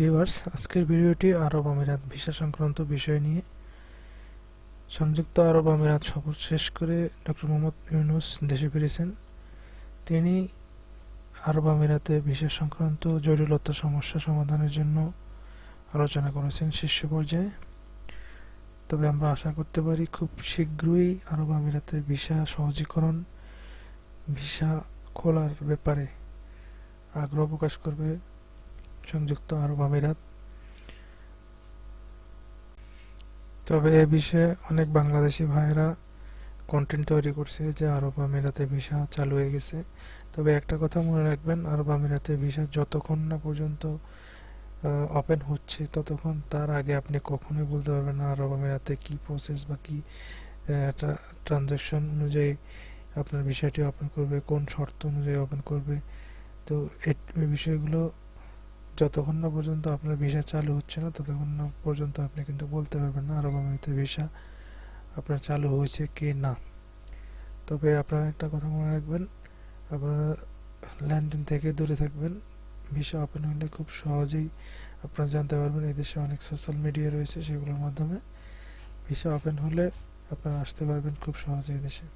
Viewers, আজকের ভিডিওটি আরব আমিরাত ভিসা সংক্রান্ত বিষয় নিয়ে। সংযুক্ত আরব আমিরাত সফর শেষ করে ডক্টর মোহাম্মদ ইউনুস দেশে ফিরেছেন। তিনি আরব আমিরাতে ভিসা সংক্রান্ত জটিলতা, সমস্যা সমাধানের জন্য আলোচনা করেছেন শীর্ষ পর্যায়ে। তবে আমরা আশা করতে পারি খুব শীঘ্রই আরব আমিরাতে ভিসা সহজীকরণ, ভিসা খোলার ব্যাপারে আগ্রহ প্রকাশ করবে সংযুক্ত আরব আমিরাত। তবে এ বিষয়ে অনেক বাংলাদেশি ভাইয়েরা কন্টেন্ট তৈরি করছে যে আরব আমিরাতে ভিসা চালু হয়ে গেছে। তবে একটা কথা মনে রাখবেন, আরব আমিরাতে ভিসা যতক্ষণ না পর্যন্ত ওপেন হচ্ছে ততক্ষণ তার আগে আপনি কখনোই বলতে পারবেন না আরব আমিরাতে কি প্রসেস বা কি ট্রানজ্যাকশন অনুযায়ী আপনার বিষয়টি ওপেন করবে, কোন শর্ত অনুযায়ী ওপেন করবে। তো এই বিষয়গুলো যতক্ষণ না পর্যন্ত আপনার ভিসা চালু হচ্ছে না, ততক্ষণ না পর্যন্ত আপনি কিন্তু বলতে পারবেন না আরব আমিরাতে ভিসা আপনার চালু হয়েছে কি না। তবে আপনারা একটা কথা মনে রাখবেন, আপনারা লেনদেন থেকে দূরে থাকবেন, ভিসা ওপেন হলে খুব সহজেই আপনারা জানতে পারবেন এই দেশে অনেক সোশ্যাল মিডিয়া রয়েছে সেগুলোর মাধ্যমে। ভিসা ওপেন হলে আপনারা আসতে পারবেন খুব সহজেই দেশে